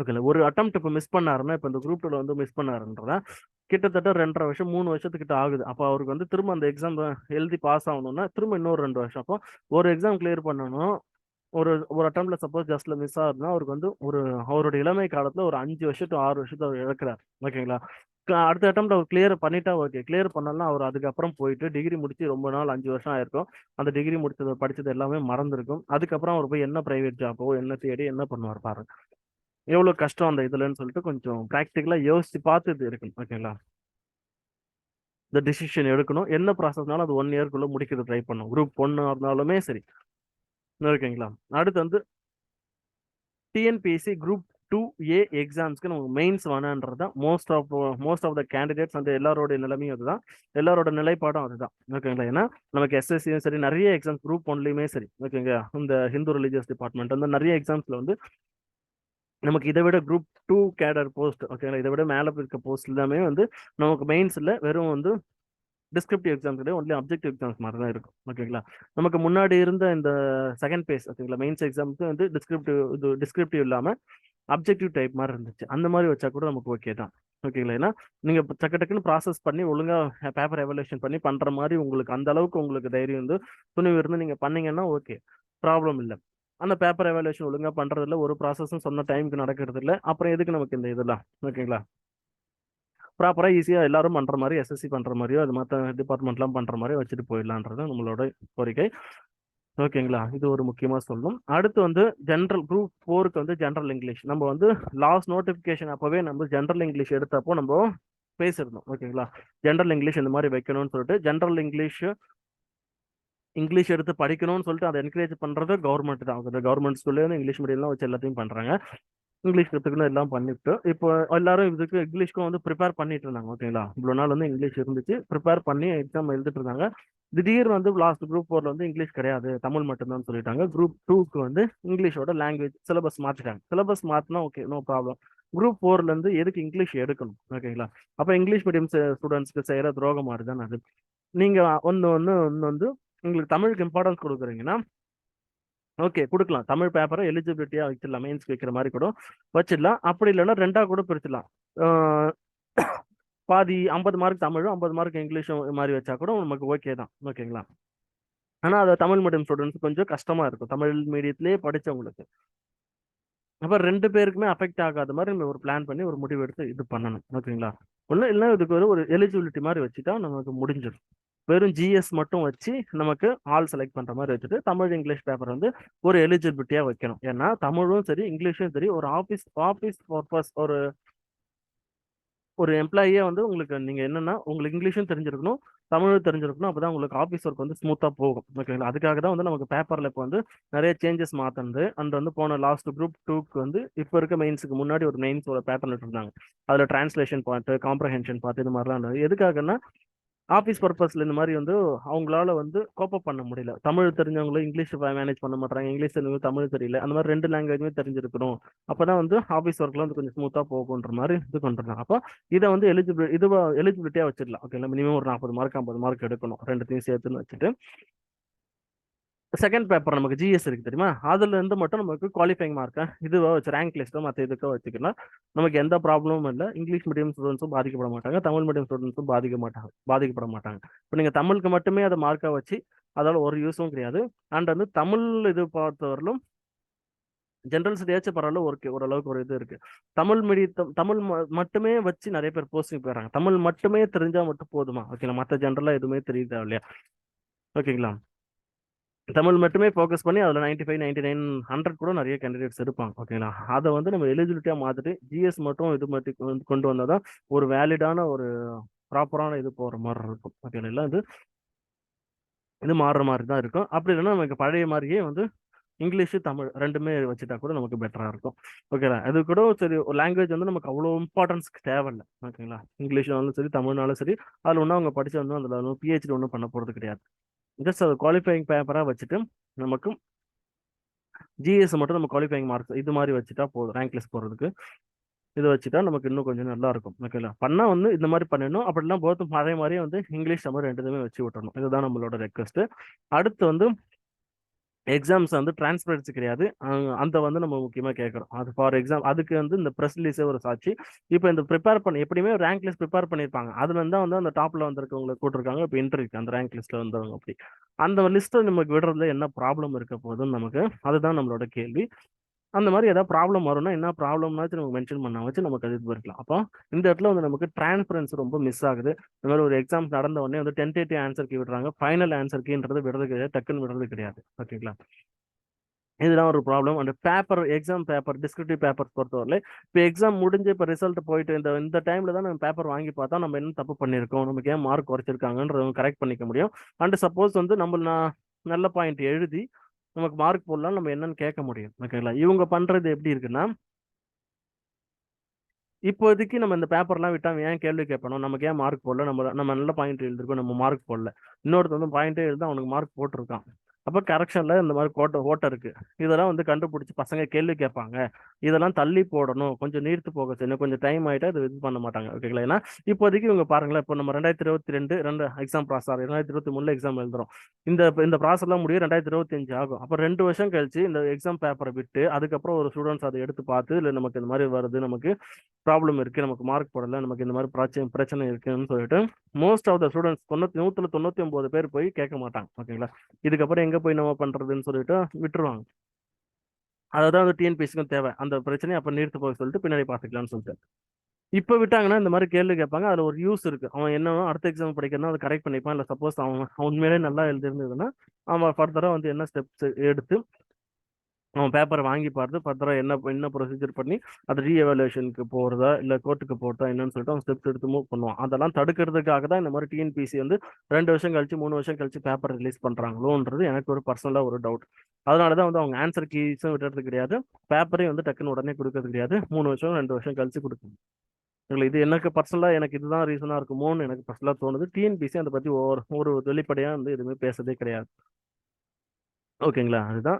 ஓகேல. ஒரு அட்டம் இப்போ மிஸ் பண்ணாருன்னா, இப்போ இந்த குரூப் டூவில் வந்து மிஸ் பண்ணாருன்றதா, கிட்டத்தட்ட 2 1/2 வருஷம், மூணு வருஷத்துக்கிட்ட ஆகுது. அப்போ அவருக்கு வந்து திரும்ப அந்த எக்ஸாம் எழுதி பாஸ் ஆகணும்னா, திரும்ப இன்னொரு ரெண்டு வருஷம். அப்போ ஒரு எக்ஸாம் கிளியர் பண்ணணும். ஒரு ஒரு அட்டம்ல சப்போஸ் ஜஸ்ட்ல மிஸ் ஆகுதுன்னா, அவருக்கு வந்து ஒரு அவருடைய இளமை காலத்துல ஒரு அஞ்சு வருஷம் ஆறு 6 அவர் இழக்கிறார். ஓகேங்களா? அடுத்த அட்டம்ல அவர் கிளியர் பண்ணிட்டா ஓகே. கிளியர் பண்ணலாம் அவர் அதுக்கப்புறம் போயிட்டு டிகிரி முடிச்சு ரொம்ப நாள் அஞ்சு வருஷம் ஆயிருக்கும். அந்த டிகிரி முடிச்சது படிச்சது எல்லாமே மறந்துருக்கும் அதுக்கப்புறம் அவர் போய் என்ன பிரைவேட் ஜாப்போ, என்ன தேடி என்ன பண்ணுவார் பாருங்க. எவ்வளோ கஷ்டம் அந்த இதுலன்னு சொல்லிட்டு கொஞ்சம் ப்ராக்டிக்கலா யோசிச்சு பார்த்து இது இருக்கணும். ஓகேங்களா? இந்த டிசிஷன் எடுக்கணும். என்ன ப்ராசஸ்னாலும் அது ஒன் இயர்க்குள்ள முடிக்கிறது ட்ரை பண்ணும் குரூப் 1 இருந்தாலுமே சரி. ஓகேங்களா? அடுத்து வந்து டிஎன்பிஎஸ்சி குரூப் டூ ஏ எக்ஸாம்ஸ்க்கு நமக்கு மெயின்ஸ் வேணான்றது தான் most of most of the candidates அந்த எல்லாரோட நிலைமையும் அதுதான். எல்லாரோட நிலைப்பாடும் அதுதான். ஓகேங்களா? ஏன்னா, நமக்கு எஸ்எஸ்சியும் சரி, நிறைய எக்ஸாம்ஸ் குரூப் ஒன்லையுமே சரி. ஓகேங்க. இந்த ஹிந்து ரிலீஜியஸ் டிபார்ட்மெண்ட் அந்த நிறைய எக்ஸாம்ஸ்ல வந்து நமக்கு இதை விட குரூப் டூ கேடர் போஸ்ட் ஓகேங்களா? இதை விட மேலே இருக்க போஸ்ட் எல்லாமே வந்து நமக்கு மெயின்ஸில் வெறும் வந்து டிஸ்கிரிப்டிவ் எக்ஸாம்ஸ் கிடையாது. ஒன்லி அப்ஜெக்டிவ் எக்ஸாம்ஸ் மாதிரி தான் இருக்கும். ஓகேங்களா? நமக்கு முன்னாடி இருந்த இந்த செகண்ட் பேஸ் ஓகேங்களா? மெயின்ஸ் எக்ஸாமுக்கு வந்து டிஸ்கிரிப்டிவ் இது டிஸ்கிரிப்டிவ் இல்லாமல் அப்ஜெக்டிவ் டைப் மாதிரி இருந்துச்சு. அந்த மாதிரி வச்சா கூட நமக்கு ஓகே தான். ஓகேங்களா? ஏன்னா, நீங்கள் டக்கு டக்குன்னு ப்ராசஸ் பண்ணி ஒழுங்காக பேப்பர் எவல்யூஷன் பண்ணி பண்ணுற மாதிரி உங்களுக்கு அந்த அளவுக்கு உங்களுக்கு தைரியம் வந்து, துணிவு இருந்து நீங்கள் பண்ணீங்கன்னா ஓகே. ப்ராப்ளம் இல்லை அந்த பேப்பர் எவாலுவேஷன் ஒழுங்காக பண்றதில்ல. ஒரு ப்ராசஸும் சொன்ன டைம்க்கு நடக்கிறதில்ல. அப்புறம் எதுக்கு நமக்கு இந்த இதெல்லாம்? ஓகேங்களா? ப்ராப்பராக ஈஸியாக எல்லாரும் பண்ணுற மாதிரி எஸ்எஸ்சி பண்ணுற மாதிரியோ அது மற்ற டிபார்ட்மெண்ட்லாம் பண்ணுற மாதிரி வச்சுட்டு போயிடலான்றது நம்மளோட கோரிக்கை. ஓகேங்களா? இது ஒரு முக்கியமாக சொல்லணும். அடுத்து வந்து ஜென்ரல் குரூப் ஃபோருக்கு வந்து ஜென்ரல் இங்கிலீஷ். நம்ம வந்து லாஸ்ட் நோட்டிஃபிகேஷன் அப்போவே நம்ம ஜென்ரல் இங்கிலீஷ் எடுத்தப்போ நம்ம பேசியிருந்தோம். ஓகேங்களா? ஜென்ரல் இங்கிலீஷ் இந்த மாதிரி வைக்கணும்னு சொல்லிட்டு, ஜென்ரல் இங்கிலீஷ் இங்கிலீஷ் எடுத்து படிக்கணும்னு சொல்லிட்டு அதை என்கரேஜ் பண்றது கவர்மெண்ட் தான். கவர்மெண்ட் ஸ்கூல்லேருந்து இங்கிலீஷ் மீடியம்லாம் வச்சு எல்லாத்தையும் பண்றாங்க. இங்கிலீஷ் கற்றுக்கணும் எல்லாம் பண்ணிவிட்டு இப்போ எல்லாரும் இதுக்கு இங்கிலீஷ்க்கும் வந்து ப்ரிப்பேர் பண்ணிட்டு இருந்தாங்க. ஓகேங்களா? இவ்வளோ நாள் வந்து இங்கிலீஷ் இருந்துச்சு. ப்ரிப்பேர் பண்ணி எக்ஸாம் எழுதிட்டு இருந்தாங்க. திடீர் வந்து லாஸ்ட் குரூப் ஃபோரில் வந்து இங்கிலீஷ் கிடையாது. தமிழ் மட்டும்தான் சொல்லிட்டாங்க. குரூப் டூக்கு வந்து இங்கிலீஷோட லாங்குவேஜ் சிலபஸ் மாற்றிட்டாங்க சிலபஸ் மாற்றினா ஓகே. No problem. குரூப் ஃபோர்லேருந்து எதுக்கு இங்கிலீஷ் எடுக்கணும்? ஓகேங்களா? அப்போ இங்கிலீஷ் மீடியம் ஸ்டூடண்ட்ஸ்க்கு செய்கிற துரோகம் மாரி அது. நீங்கள் ஒன்று ஒன்று ஒன்று வந்து உங்களுக்கு தமிழுக்கு இம்பார்ட்டன்ஸ் கொடுக்குறீங்கன்னா ஓகே கொடுக்கலாம். தமிழ் பேப்பரை எலிஜிபிலிட்டியா வச்சிடலாம். மெயின்ஸ்க்கு வைக்கிற மாதிரி கூட வச்சிடலாம். அப்படி இல்லைன்னா ரெண்டா கூட பிரிச்சிடலாம். பாதி ஐம்பது மார்க் தமிழும் ஐம்பது மார்க் இங்கிலீஷும் மாதிரி வச்சா கூட நமக்கு ஓகே தான். ஓகேங்களா ஆனால் அது தமிழ் மீடியம் ஸ்டூடெண்ட்ஸ் கொஞ்சம் கஷ்டமா இருக்கும். தமிழ் மீடியத்திலேயே படித்தவங்களுக்கு அப்போ ரெண்டு பேருக்குமே அஃபெக்ட் ஆகாத மாதிரி நம்ம ஒரு பிளான் பண்ணி ஒரு முடிவு எடுத்து இது பண்ணணும். ஓகேங்களா ஒன்றும் இல்லை இதுக்கு ஒரு ஒரு எலிஜிபிலிட்டி மாதிரி வச்சுட்டா நமக்கு முடிஞ்சிடும். வெறும் ஜிஎஸ் மட்டும் வச்சு நமக்கு ஆல் செலக்ட் பண்ற மாதிரி வச்சுட்டு தமிழ் இங்கிலீஷ் பேப்பர் வந்து ஒரு எலிஜிபிலிட்டியா வைக்கணும். ஏன்னா தமிழும் சரி இங்கிலீஷும் சரி ஒரு ஆஃபீஸ் ஆஃபீஸ் பர்பஸ் ஒரு ஒரு எம்ப்ளாயியே வந்து உங்களுக்கு நீங்க என்னன்னா உங்களுக்கு இங்கிலீஷும் தெரிஞ்சிருக்கணும் தமிழும் தெரிஞ்சிருக்கணும் அப்பதான் உங்களுக்கு ஆஃபீஸ் ஒர்க் வந்து ஸ்மூத்தா போகும். ஓகேங்களா அதுக்காக தான் வந்து நமக்கு பேப்பர்ல இப்போ வந்து நிறைய சேஞ்சஸ் மாத்தந்து அந்த வந்து போன லாஸ்ட் குரூப் டூக்கு வந்து இப்போ இருக்க மெயின்ஸுக்கு முன்னாடி ஒரு மெயின்ஸோட பேப்பர் பேட்டர்ன் இருந்தாங்க. அதுல டிரான்ஸ்லேஷன் பார்த்து காம்ப்ரஹென்ஷன் பார்த்து இது மாதிரிலாம் இருந்தது. எதுக்காகன்னா ஆஃபீஸ் பர்பஸ்ல இந்த மாதிரி வந்து அவங்களால வந்து கோப்பப் பண்ண முடியல. தமிழ் தெரிஞ்சவங்களும் இங்கிலீஷ் மேனேஜ் பண்ண மாட்டாங்க இங்கிலீஷ் தெரிஞ்சவங்க தமிழ் தெரியல. அந்த மாதிரி ரெண்டு லாங்குவேஜுமே தெரிஞ்சிருக்கணும். அப்பதான் வந்து ஆஃபீஸ் ஒர்க்லாம் வந்து கொஞ்சம் ஸ்மூத்தா போகுன்ற மாதிரி இது கொண்டுருந்தாங்க அப்போ இதை வந்து எலிஜிபிள் இது எலிஜிபிலிட்டியா வச்சிடலாம். ஓகேங்களா மினிமம் ஒரு நாற்பது மார்க் ஐம்பது மார்க் எடுக்கணும். ரெண்டுத்தையும் சேர்த்துன்னு வச்சுட்டு செகண்ட் பேப்பர் நமக்கு ஜிஎஸ் இருக்கு தெரியுமா? அதுல இருந்து மட்டும் நமக்கு குவாலிஃபைங் மார்க்கா இதுவா வச்சு ரேங்க் லிஸ்ட்டோ மற்ற இதுக்கோ வச்சுக்கணும் நமக்கு எந்த ப்ராப்ளமும் இல்லை. இங்கிலீஷ் மீடியம் ஸ்டூடெண்ட்ஸும் பாதிக்கப்பட மாட்டாங்க. தமிழ் மீடியம் ஸ்டூடெண்ட்ஸும் பாதிக்க மாட்டாங்க பாதிக்கப்பட மாட்டாங்க. இப்போ நீங்கள் தமிழுக்கு மட்டுமே அதை மார்க்காக வச்சு அதால ஒரு யூஸும் கிடையாது. அண்ட் வந்து தமிழ் இது பொறுத்தவரையிலும் ஜென்ரல் ஸ்டேஜ் பரவாயில்ல ஒரு ஓரளவுக்கு ஒரு இது இருக்கு. தமிழ் மீடிய தமிழ் மட்டுமே வச்சு நிறைய பேர் போஸ்டிங் போயிடுறாங்க. தமிழ் மட்டுமே தெரிஞ்சா மட்டும் போதுமா? ஓகேங்களா மற்ற ஜென்ரலா எதுவுமே தெரியுதா இல்லையா? ஓகேங்களா தமிழ் மட்டுமே ஃபோக்கஸ் பண்ணி அதில் ninety five ninety nine hundred கூட நிறைய கேண்டிடேட்ஸ் இருப்பாங்க ஓகேங்களா அதை வந்து நம்ம எலிஜிபிலிட்டியாக மாற்றிட்டு ஜிஎஸ் மட்டும் இது மட்டும் கொண்டு வந்தால் தான் ஒரு வேலிடான ஒரு ப்ராப்பரான இது போகிற மாதிரி இருக்கும் ஓகேங்களா இது இது மாறுற மாதிரி தான் இருக்கும். அப்படி இல்லைன்னா நமக்கு பழைய மாதிரியே வந்து இங்கிலீஷு தமிழ் ரெண்டுமே வச்சுட்டா கூட நமக்கு பெட்டராக இருக்கும் ஓகேங்களா அது கூட சரி ஒரு லாங்குவேஜ் வந்து நமக்கு அவ்வளோ இம்பார்ட்டன்ஸ் தேவையில்லை ஓகேங்களா இங்கிலீஷ்னாலும் சரி தமிழ்னாலும் சரி அதில் ஒன்றும் அவங்க படிச்சு வந்து அதில் பிஹெச்டி ஒன்றும் பண்ண போகிறது கிடையாது. ஜஸ்ட் அது குவாலிஃபைங் பேப்பராக வச்சுட்டு நமக்கு ஜிஎஸ் மட்டும் நம்ம குவாலிஃபைங் மார்க்ஸ் இது மாதிரி வச்சுட்டா போதும் ரேங்க் லிஸ்ட் போகிறதுக்கு இது வச்சுட்டா நமக்கு இன்னும் கொஞ்சம் நல்லா இருக்கும். ஓகேங்களா பண்ணால் வந்து இந்த மாதிரி பண்ணிடணும். அப்படிலாம் போத்தும் அதே மாதிரியே வந்து இங்கிலீஷ் தமிழ் ரெண்டுமே வச்சு விட்டுறணும். இதுதான் நம்மளோட ரெக்வஸ்ட்டு அடுத்து வந்து எக்ஸாம்ஸ் வந்து டிரான்ஸ்பரன்சி கிடையாது. அந்த வந்து நம்ம முக்கியமாக கேட்குறோம். அது ஃபார் எக்ஸாம் அதுக்கு வந்து இந்த ப்ரெஸ் ரிலீஸே ஒரு சாட்சி. இப்போ இந்த ப்ரிப்பேர் பண்ணி எப்படியுமே ரேங்க் லிஸ்ட் ப்ரிப்பேர் பண்ணியிருப்பாங்க. அதுல இருந்தால் வந்து அந்த டாப்ல வந்திருக்கவங்களை கூட்டிருக்காங்க. இப்போ இன்டர்வியூக்கு அந்த ரேங்க் லிஸ்ட்ல வந்தவங்க அப்படி. அந்த லிஸ்ட்டை நமக்கு விடுறதுல என்ன ப்ராப்ளம் இருக்க போதுன்னு நமக்கு அதுதான் நம்மளோட கேள்வி. அந்த மாதிரி ஏதாவது ப்ராப்ளம் வரும்னா என்ன ப்ராப்ளம்னாச்சும் நமக்கு மென்ஷன் பண்ண வச்சு நமக்கு அது போயிருக்கலாம். அப்போ இந்த இடத்துல வந்து நமக்கு டிரான்ஸ்பரன்சி ரொம்ப மிஸ் ஆகுது. இந்த மாதிரி ஒரு எக்ஸாம் நடந்த உடனே வந்து டென்டேட்டிவ் ஆன்சர் கீ விடுறாங்க. ஃபைனல் ஆன்சர் கீன்றது விடுறது கிடையாது. டக்குன்னு விடுறது கிடையாது. ஓகேங்களா? இதுதான் ஒரு ப்ராப்ளம் அந்த paper exam paper descriptive paper பொறுத்தவரை இப்போ எக்ஸாம் முடிஞ்சு இப்போ ரிசல்ட் போயிட்டு இந்த இந்த டைம்ல தான் நம்ம பேப்பர் வாங்கி பார்த்தா நம்ம என்ன தப்பு பண்ணியிருக்கோம்? நமக்கு ஏன் மார்க் குறைச்சிருக்காங்கன்றத கரெக்ட் பண்ணிக்க முடியும். அண்ட் சப்போஸ் வந்து நம்ம நான் நல்ல பாயிண்ட் எழுதி நமக்கு மார்க் போடலாம் நம்ம என்னன்னு கேட்க முடியும். ஓகேங்களா இவங்க பண்றது எப்படி இருக்குன்னா இப்போதைக்கு நம்ம இந்த பேப்பர்லாம் விட்டா ஏன் கேள்வி கேட்பணும் நமக்கு ஏன் மார்க் போடல? நம்ம நம்ம நல்ல பாயிண்ட் எழுதிருக்கோம் நம்ம மார்க் போடல. இன்னொருத்த வந்து பாயிண்டே எழுதி அவனுக்கு மார்க் போட்டிருக்கான். அப்போ கரெக்ஷன்ல இந்த மாதிரி கோட்டை ஓட்டை இருக்கு. இதெல்லாம் வந்து கண்டுபிடிச்சி பசங்க கேள்வி கேட்பாங்க. இதெல்லாம் தள்ளி போடணும். கொஞ்சம் நீர்த்து போக செய்யணும் கொஞ்சம் டைம் ஆகிட்டா இது இது பண்ண மாட்டாங்க. ஓகேங்களா ஏன்னா இப்போதைக்கு இவங்க பாருங்களேன் இப்போ நம்ம ரெண்டாயிரத்தி இருபத்தி ரெண்டு ரெண்டு எக்ஸாம் ப்ராசஸ் ரெண்டாயிரத்தி இருபத்தி மூணுல எக்ஸாம் எழுதுறோம். இந்த இந்த ப்ராசஸ்லாம் முடியும் ரெண்டாயிரத்தி இருபத்தி அஞ்சு ஆகும். அப்போ ரெண்டு வருஷம் கழிச்சு இந்த எக்ஸாம் பேப்பரை விட்டு அதுக்கப்புறம் ஒரு ஸ்டூடெண்ட்ஸ் அதை எடுத்து பார்த்து இல்லை நமக்கு இந்த மாதிரி வருது. நமக்கு ப்ராப்ளம் இருக்கு. நமக்கு மார்க் போடல. நமக்கு இந்த மாதிரி பிரச்சனை பிரச்சனை இருக்குன்னு சொல்லிட்டு மோஸ்ட் ஆஃப் த ஸ்டூடெண்ட்ஸ் தொண்ணூத்தி நூத்துல தொண்ணூத்தி ஒன்பது பேர் போய் கேட்க மாட்டாங்க. ஓகேங்களா இதுக்கப்புறம் எங்க போய் நம்ம பண்றதுன்னு சொல்லிட்டு விட்டுருவாங்க. அதுதான் வந்து டிஎன்பிஎஸ்க்கும் தேவை. அந்த பிரச்சனையை அப்போ நிறுத்து போக சொல்லிட்டு பின்னாடி பாத்துக்கலாம்னு சொல்லிட்டு. இப்போ விட்டாங்கன்னா இந்த மாதிரி கேள்வி கேட்பாங்க. அதுல ஒரு யூஸ் இருக்கு. அவன் என்ன அடுத்த எக்ஸாம் படிக்கிறனா அதை கரெக்ட் பண்ணிப்பான். இல்லை சப்போஸ் அவன் உண்மையிலே நல்லா எழுதிருந்ததுன்னா அவன் ஃபர்தரா வந்து என்ன ஸ்டெப்ஸ் எடுத்து அவன் பேப்பரை வாங்கி பார்த்து பத்திரம் என்ன என்ன ப்ரொசீஜர் பண்ணி அது ரீஎவாலுவேஷனுக்கு போகிறதா இல்லை கோர்ட்டுக்கு போகிறதா என்னன்னு சொல்லிட்டு அவன் ஸ்டெப்ஸ் எடுத்து மூவ் பண்ணுவான். அதெல்லாம் தடுக்கிறதுக்காக தான் இந்த மாதிரி டிஎன்பிசி வந்து ரெண்டு வருஷம் கழிச்சு மூணு வருஷம் கழிச்சு பேப்பர் ரிலீஸ் பண்ணுறாங்களோன்றது எனக்கு ஒரு பர்சனலாக ஒரு டவுட் அதனால தான் வந்து அவங்க ஆன்சர் கீஸும் விடுறது கிடையாது. பேப்பரையும் வந்து டக்குன்னு உடனே கொடுக்கறது கிடையாது. மூணு வருஷம் ரெண்டு வருஷம் கழிச்சு கொடுக்கணும். இல்லை இது எனக்கு பர்சனலாக எனக்கு இதுதான் ரீசனாக இருக்குமோன்னு எனக்கு பர்சனலாக தோணுது. டிஎன்பிசி அதை பற்றி ஒரு ஒரு வெளிப்படையாக வந்து எதுவுமே பேசுறதே கிடையாது. ஓகேங்களா? அதுதான்.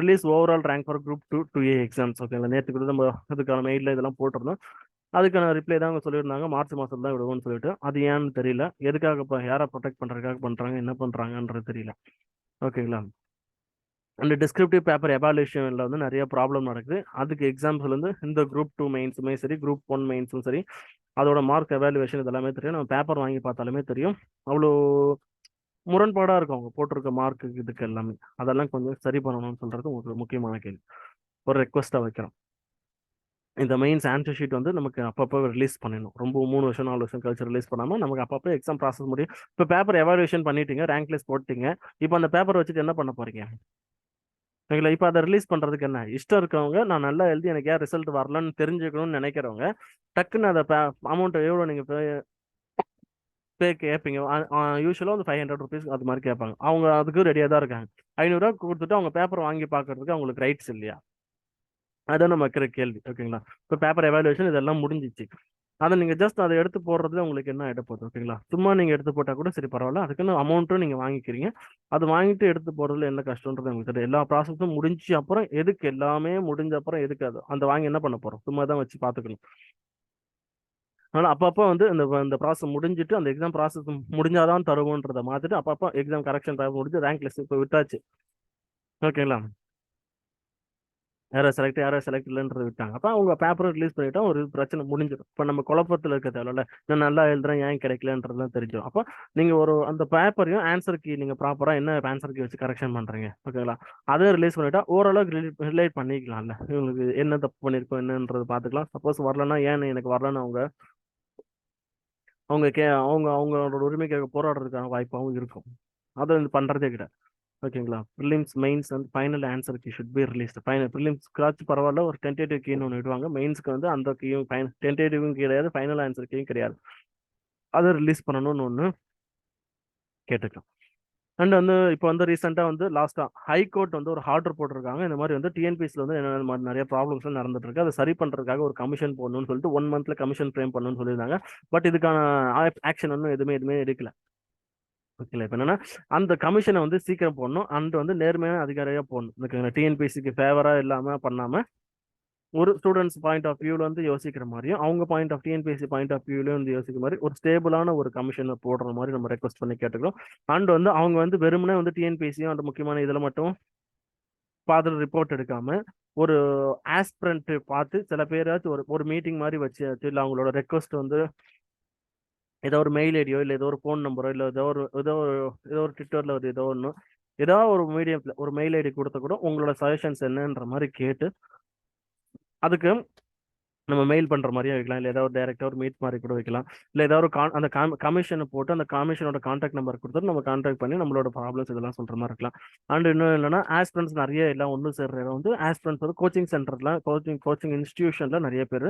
Release overall rank for group two two A exams ஓகேங்களா? நேற்று கூட நம்ம அதுக்கான மெயிலில் இதெல்லாம் போட்டிருந்தோம். அதுக்கான ரிப்ளை தான் அவங்க சொல்லியிருந்தாங்க. மார்ச் மாதம் தான் விடுவோம்னு சொல்லிட்டு. அது ஏன்னு தெரியல. எதுக்காக இப்போ யாரை ப்ரொடெக்ட் பண்ணுறதுக்காக பண்ணுறாங்க என்ன பண்ணுறாங்கன்றது தெரியல. ஓகேங்களா? அந்த டிஸ்கிரிப்டிவ் பேப்பர் எவாலுவேஷனில் வந்து நிறைய ப்ராப்ளம் நடக்குது. அதுக்கு எக்ஸாம்பிள் வந்து இந்த குரூப் டூ மெயின்ஸுமே சரி குரூப் ஒன் மெயின்ஸும் சரி அதோட மார்க் எவாலுவேஷன் இதெல்லாமே தெரியும். நம்ம பேப்பர் வாங்கி பார்த்தாலுமே தெரியும். அவ்வளோ முரண்பாடாக இருக்கும் அவங்க போட்டிருக்க மார்க்கு இதுக்கு எல்லாமே. அதெல்லாம் கொஞ்சம் சரி பண்ணணும்னு சொல்கிறது ஒரு முக்கியமான கேள்வி. ஒரு ரெக்வஸ்ட்டாக வைக்கிறோம். இந்த மெயின்ஸ் ஆன்சர் ஷீட் வந்து நமக்கு அப்பப்போ ரிலீஸ் பண்ணணும் ரொம்ப மூணு வருஷம் நாலு வருஷம் கழிச்சு ரிலீஸ் பண்ணாமல் நமக்கு அப்பப்போ எக்ஸாம் ப்ராசஸ் முடியும். இப்போ பேப்பர் எவாலுவேஷன் பண்ணிட்டீங்க ரேங்க் லிஸ்ட் போட்டீங்க. இப்போ அந்த பேப்பர் வச்சுட்டு என்ன பண்ண போறீங்க? ஓகேங்களா இப்போ அதை ரிலீஸ் பண்ணுறதுக்கு என்ன? இஷ்டம் இருக்கவங்க நான் நல்லா எழுதி எனக்கு ஏன் ரிசல்ட் வரலன்னு தெரிஞ்சுக்கணும்னு நினைக்கிறவங்க டக்குன்னு அதை அமௌண்ட்டை எவ்வளோ நீங்கள் பே கேட்பீங்க யூஸ்வலாக வந்து ஃபைவ் ஹண்ட்ரட் ருபீஸ் அது மாதிரி கேட்பாங்க. அவங்க அதுக்கு ரெடியாக தான் இருக்காங்க. ஐநூறுரூவா கொடுத்துட்டு அவங்க பேப்பர் வாங்கி பார்க்கறதுக்கு அவங்களுக்கு ரைட்ஸ் இல்லையா? அதான் நம்ம வைக்கிற கேள்வி ஓகேங்களா? இப்போ பேப்பர் எவாலுவேஷன் இதெல்லாம் முடிஞ்சிச்சு. அதை நீங்கள் ஜஸ்ட் அதை எடுத்து போடுறது உங்களுக்கு என்ன ஆகிட போகுது ஓகேங்களா? சும்மா நீங்கள் எடுத்து போட்டால் கூட சரி பரவாயில்ல. அதுக்குன்னு அமௌண்ட்டும் நீங்கள் வாங்கிக்கிறீங்க. அது வாங்கிட்டு எடுத்து போடுறதுல என்ன கஷ்டன்றது உங்களுக்கு தெரியும் எல்லா ப்ராசஸும் முடிஞ்ச அப்புறம் எதுக்கு எல்லாமே முடிஞ்ச அப்புறம் எதுக்கு அது? அந்த வாங்கி என்ன பண்ண போகிறோம் சும்மா தான் வச்சு பார்த்துக்கணும். அதனால் அப்பப்போ வந்து இந்த இந்த ப்ராசஸ் முடிஞ்சிட்டு அந்த எக்ஸாம் ப்ராசஸ் முடிஞ்சாதான் தருவோன்றதை மாற்றிட்டு அப்பப்போ எக்ஸாம் கரெக்ஷன் முடிஞ்சு ரேங்க் லிஸ்ட் இப்போ விட்டாச்சு. ஓகேங்களா? யாரோ செலக்ட் யாரோ செலக்ட் இல்லைன்றது விட்டாங்க. அப்போ அவங்க பேப்பரை ரிலீஸ் பண்ணிட்டா ஒரு பிரச்சனை முடிஞ்சிடும். இப்போ நம்ம குழப்பத்தில் இருக்க தேவையில்ல நான் நல்லா எழுதுறேன் ஏன் கிடைக்கலன்றதுலாம் தெரிஞ்சிடும். அப்போ நீங்கள் ஒரு அந்த பேப்பரையும் ஆன்சர் கீ நீங்கள் ப்ராப்பராக என்ன ஆன்சர் கீ வச்சு கரெக்ஷன் பண்ணுறீங்க ஓகேங்களா? அதை ரிலீஸ் பண்ணிட்டா ஓரளவுக்கு ரிலேட் பண்ணிக்கலாம்ல. இவங்களுக்கு என்ன தப்பு பண்ணியிருக்கோம் என்னன்றது பார்த்துக்கலாம். சப்போஸ் வரலன்னா ஏன் எனக்கு வரலன்னு அவங்க அவங்க கே அவங்க அவங்களோட உரிமைக்காக போராடுறதுக்கான வாய்ப்பாகவும் இருக்கும். அதை வந்து பண்ணுறதே கிடையாது ஓகேங்களா? ப்ரிலிம்ஸ் மெயின்ஸ் வந்து final answer key should be release final ப்ரிலிம்ஸ்க்காச்சும் பரவாயில்ல ஒரு டென்டேட்டிவ் கீன்னு ஒன்று விடுவாங்க. மெயின்ஸ்க்கு வந்து அந்த கீயும் ஃபைன் டென்டேட்டிவும் கிடையாது ஃபைனல் ஆன்சர் கீயும் கிடையாது. அதை ரிலீஸ் பண்ணணும்னு ஒன்று கேட்டுக்கலாம். அண்ட் வந்து இப்போ வந்து ரீசெண்டாக வந்து லாஸ்ட்டாக ஹைகோர்ட் வந்து ஒரு ஆர்டர் போட்டிருக்காங்க. இந்த மாதிரி வந்து டிஎன்பிஎஸ்ல வந்து என்ன மாதிரி நிறைய ப்ராப்ளம்ஸ் நடந்துட்டு இருக்கு அதை சரி பண்ணுறதுக்காக ஒரு கமிஷன் போடணும்னு சொல்லிட்டு ஒன் மந்த்ல கமிஷன் ஃப்ரேம் பண்ணணும்னு சொல்லியிருந்தாங்க. பட் இதுக்கான ஆக்ஷன் ஒன்றும் எதுவுமே எதுவுமே எடுக்கல. ஓகேங்களா இப்போ என்னன்னா அந்த கமிஷனை வந்து சீக்கிரம் போடணும். அண்ட் வந்து நேர்மையான அதிகாரியாக போடணும். இந்த டிஎன்பிஎஸ்சிக்கு ஃபேவராக இல்லாமல் பண்ணாமல் ஒரு ஸ்டூடெண்ட்ஸ் பாயிண்ட் ஆஃப் வியூவில் வந்து யோசிக்கிற மாதிரியும் அவங்க point of TNPSC point of வியூலையும் வந்து யோசிக்கிற மாதிரி ஒரு ஸ்டேபிளான ஒரு கமிஷனை போடுற மாதிரி நம்ம ரெக்வஸ்ட் பண்ணி கேட்டுக்கிறோம். அண்ட் வந்து அவங்க வந்து வெறுமனே வந்து டிஎன்பிஎஸ்சியும் அந்த முக்கியமான இதில் மட்டும் பார்த்துட்டு ரிப்போர்ட் எடுக்காம ஒரு ஆஸ்பிரண்ட் பார்த்து சில பேராச்சும் ஒரு ஒரு மீட்டிங் மாதிரி வச்சு இல்லை அவங்களோட ரெக்வஸ்ட் வந்து ஏதோ ஒரு மெயில் ஐடியோ இல்லை ஏதோ ஒரு ஃபோன் நம்பரோ இல்லை ஏதோ ஒரு ஏதோ ஒரு ஏதோ ஒரு ட்விட்டரில் ஒரு ஏதோ ஒன்று ஏதோ ஒரு மீடியத்தில் ஒரு மெயில் ஐடி கொடுத்த கூட உங்களோட சஜஷன்ஸ் என்னன்ற மாதிரி கேட்டு அதுக்கு நம்ம மெயில் பண்ணுற மாதிரியும் வைக்கலாம். இல்லை ஏதாவது டேரெக்டாக ஒரு மீட் மாதிரி கூட வைக்கலாம். இல்லை ஏதாவது ஒரு கான் அந்த கமிஷனை போட்டு அந்த கமிஷனோட கான்டாக்ட் நம்பர் கொடுத்துட்டு நம்ம கான்டாக்ட் பண்ணி நம்மளோட ப்ராப்ளம்ஸ் இதெல்லாம் சொல்கிற மாதிரி இருக்கலாம். அண்ட் இன்னும் இல்லைன்னா ஆஸ்பிரன்ஸ் நிறைய எல்லாம் ஒன்று சேர்ற இடம் வந்து ஆஸ்பிரன்ஸ் வந்து கோச்சிங் சென்டர்ல கோச்சிங் கோச்சிங் இன்ஸ்டியூஷனில் நிறைய பேர்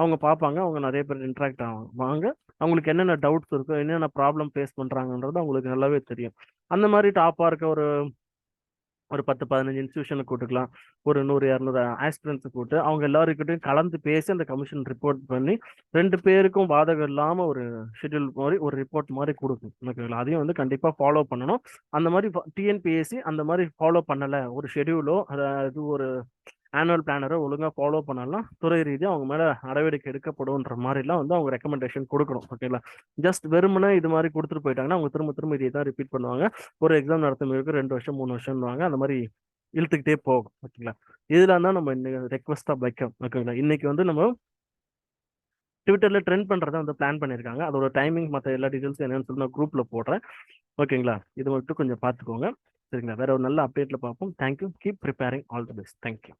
அவங்க பார்ப்பாங்க. அவங்க நிறைய பேர் இன்ட்ராக்ட் ஆவாங்க. அவங்களுக்கு என்னென்ன டவுட்ஸ் இருக்கோ என்னென்ன ப்ராப்ளம் ஃபேஸ் பண்ணுறாங்கன்றது அவங்களுக்கு நல்லாவே தெரியும். அந்த மாதிரி டாப்பாக இருக்க ஒரு ஒரு பத்து பதினஞ்சு இன்ஸ்டியூஷனை கூட்டுக்கலாம் ஒரு நூறு இரநூறு ஆஸ்பிரன்ஸை கூட்டு அவங்க எல்லாருக்கிட்டையும் கலந்து பேசி அந்த கமிஷன் ரிப்போர்ட் பண்ணி ரெண்டு பேருக்கும் பாதகம் இல்லாமல் ஒரு ஷெட்யூல் மாதிரி ஒரு ரிப்போர்ட் மாதிரி கொடுக்கும். எனக்கு அதையும் வந்து கண்டிப்பாக ஃபாலோ பண்ணணும். அந்த மாதிரி டிஎன்பிஎஸ்சி அந்த மாதிரி ஃபாலோ பண்ணலை. ஒரு ஷெடியூலோ அதாவது ஒரு ஆனுவல் பிளானரை ஒழுங்காக ஃபாலோ பண்ணலாம் துறை ரீதியாக அவங்க மேலே நடவடிக்கை எடுக்கப்படும்ன்ற மாதிரிலாம் வந்து அவங்க ரெக்கமெண்டேஷன் கொடுக்கணும் ஓகேங்களா ஜஸ்ட் வெறுமனே இது மாதிரி கொடுத்துட்டு போயிட்டாங்கன்னா அவங்க திரும்ப திரும்ப இதை தான் ரிப்பீட் பண்ணுவாங்க. ஒரு எக்ஸாம் நடத்தும் ரெண்டு வருஷம் மூணு வருஷம்வாங்க அந்த மாதிரி இழுத்துக்கிட்டே போகும் ஓகேங்களா இதெல்லாம் தான் நம்ம இன்னைக்கு ரெக்வஸ்ட்டாக வைக்கணும் ஓகேங்களா இன்னைக்கு வந்து நம்ம ட்விட்டரில் ட்ரெண்ட் பண்ணுறத வந்து பிளான் பண்ணியிருக்காங்க. அதோட டைமிங் மற்ற எல்லா டீட்டெயில்ஸும் என்னன்னு சொல்லி நான் குரூப்பில் போடுறேன் ஓகேங்களா இது மட்டும் கொஞ்சம் பார்த்துக்கோங்க சரிங்களா? வேற ஒரு நல்ல அப்டேட்டில் பார்ப்போம். Thank you keep preparing all the best thank you